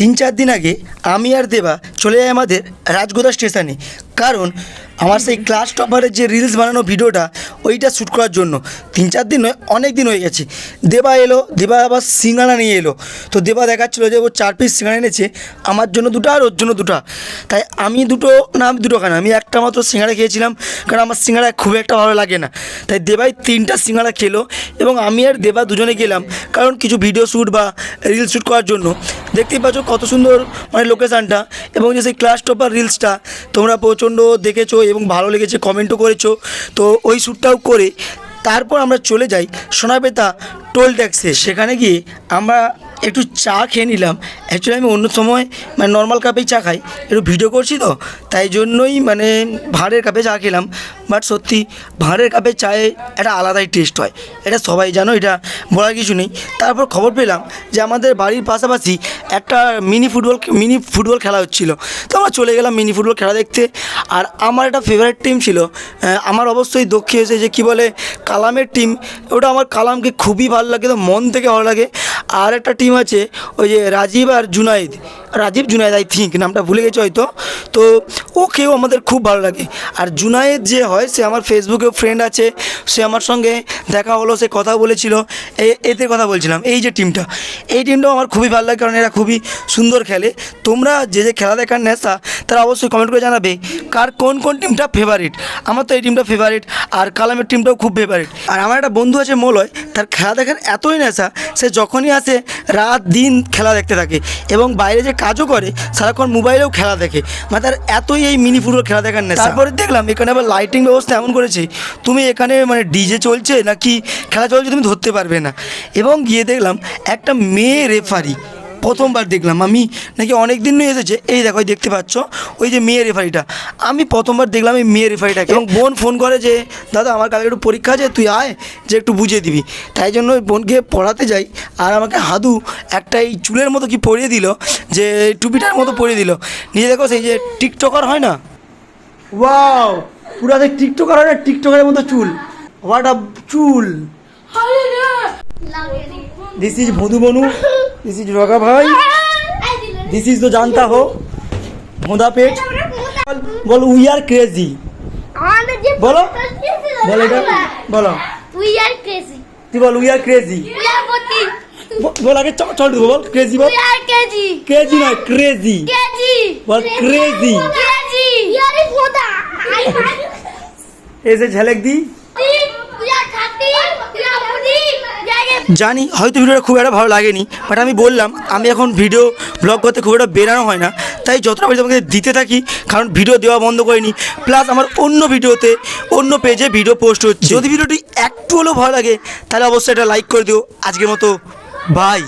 তিন চার দিন আগে আমি আর দেবা চলে যাই আমাদের রাজগোদা স্টেশনে। কারণ আমার সেই ক্লাস টপারের যে রিলস বানানো ভিডিওটা ওইটা শ্যুট করার জন্য। তিন চার দিন অনেক দিন হয়ে গেছে। দেবা এলো, দেবা আবার সিঙ্গারা নিয়ে এলো। তো দেবা দেখাচ্ছিলো যে ও চার পিস সিঙ্গারা এনেছে, আমার জন্য দুটো আর ওর জন্য দুটো। তাই আমি দুটো, না আমি দুটো খানা আমি একটা মাত্র সিঙ্গারা খেয়েছিলাম, কারণ আমার সিঙ্গারা খুব একটা ভালো লাগে না। তাই দেবাই তিনটা সিঙ্গারা খেলো, এবং আমি আর দেবা দুজনে গেলাম, কারণ কিছু ভিডিও শ্যুট বা রিল শ্যুট করার জন্য। দেখতেই পাচ্ছ কত সুন্দর মানে লোকেশানটা এবং যে সেই ক্লাস টপার রিলসটা তোমরা প্রচণ্ড দেখেছ এবং ভালো লেগেছে কমেন্টও করেছ। তো ওই শ্যুটটাও করে তারপর আমরা চলে যাই। সোনাবেতা টোল ট্যাক্সে। সেখানে গিয়ে আমরা একটু চা খেয়ে নিলাম। অ্যাকচুয়ালি আমি অন্য সময় মানে নর্মাল কাপেই চা খাই। একটু ভিডিও করছি তো, তাই জন্যই মানে ভাঁড়ের কাপে চা খেলাম। বাট সত্যি, ভাঁড়ের কাপে চায়ে একটা আলাদাই টেস্ট হয়। এটা সবাই জানো, এটা বলার কিছু নেই। তারপর খবর পেলাম যে আমাদের বাড়ির পাশাপাশি একটা মিনি ফুটবল মিনি ফুটবল খেলা হচ্ছিল। তো আমরা চলে গেলাম মিনি ফুটবল খেলা দেখতে। আর আমার একটা ফেভারিট টিম ছিল। আমার অবশ্যই দক্ষিণ এসে যে কী বলে, কালামের টিম ওটা আমার কালামকে খুবই ভালো লাগে, তো মন থেকে ভালো লাগে। আর একটা টিম আছে, ওই যে রাজীব আর জুনাইদ। রাজীব, জুনাইদ আই থিঙ্ক নামটা ভুলে গেছে হয়তো। তো ওকেও আমাদের খুব ভালো লাগে। আর জুনায়েদ যে হয়, সে আমার ফেসবুকে ফ্রেন্ড আছে। সে আমার সঙ্গে দেখা হলো, সে কথা বলেছিল। এতে কথা বলছিলাম, এই যে টিমটা এই টিমটাও আমার খুবই ভালো লাগে, কারণ এরা খুবই সুন্দর খেলে। তোমরা যে যে খেলা দেখার নেশা, তারা অবশ্যই কমেন্ট করে জানাবে। কার কোন কোন টিমটা ফেভারিট আমার তো এই টিমটা ফেভারিট আর কালামের টিমটাও খুব ফেভারিট আর আমার একটা বন্ধু আছে মলয়, তার খেলা দেখার এতই নেশা, সে যখনই আসে রাত দিন খেলা দেখতে থাকে এবং বাইরে যে কাজও করে, সারাক্ষণ মোবাইলেও খেলা দেখে। মানে তার এতই এই মিনি ফুটবল খেলা দেখার নেশা। তারপরে দেখলাম, এখানে আবার লাইটিং ব্যবস্থা এমন করেছে, তুমি এখানে মানে ডিজে চলছে নাকি খেলা চলছে তুমি ধরতে পারবে না। এবং গিয়ে দেখলাম, একটা মেয়ে রেফারি প্রথমবার দেখলাম। আমি নাকি অনেক দিন নিয়ে এসেছে। এই দেখো দেখতে পাচ্ছ? ওই যে মেয়ে রেফারিটা। আমি প্রথমবার দেখলাম এই মেয়ে রেফারিটাকে। এবং বোন ফোন করে যে দাদা আমার কালকে একটু পরীক্ষা আছে তুই আয় যে একটু বুঝিয়ে দিবি। তাই জন্য ওই বোনকে পড়াতে যাই। আর আমাকে হাদু একটা এই চুলের মতো কি পরিয়ে দিল যে টুপিটার মতো পরিয়ে দিল। নিজে দেখো সেই যে টিকটকার হয় না? ওয়াও! পুরো দেখ টিকটকার হয় না টিকটকারের মতো চুল। What a chul! This is Bhadu Bonu. This is Roga ভাই দিস ইজ তো জানতা হো ভোঁদা পেট বল উই আর ক্রেজি বলো। বল এটা বলো উই আর ক্রেজি তুই বল উই আর ক্রেজি বল আগে চল বল ক্রেজি বল কেজি ক্রেজি নয় ক্রেজি কেজি বল ক্রেজি আই এসে ঝলক দি উই আর খাতি উই আর পতি জায়গা জানি হয়তো ভিডিওটা খুব একটা ভালো লাগেনি বাট আমি বললাম আমি এখন ভিডিও ব্লগ করতে খুব একটা বেরানো হয় না তাই যতটা পারি তোমাকে দিতে থাকি কারণ ভিডিও দেওয়া বন্ধ করিনি প্লাস আমার অন্য ভিডিওতে অন্য পেজে ভিডিও পোস্ট হচ্ছে। যদি ভিডিওটি একটু হলেও ভালো লাগে তাহলে অবশ্যই এটা লাইক করে দিও। আজকের মতো বাই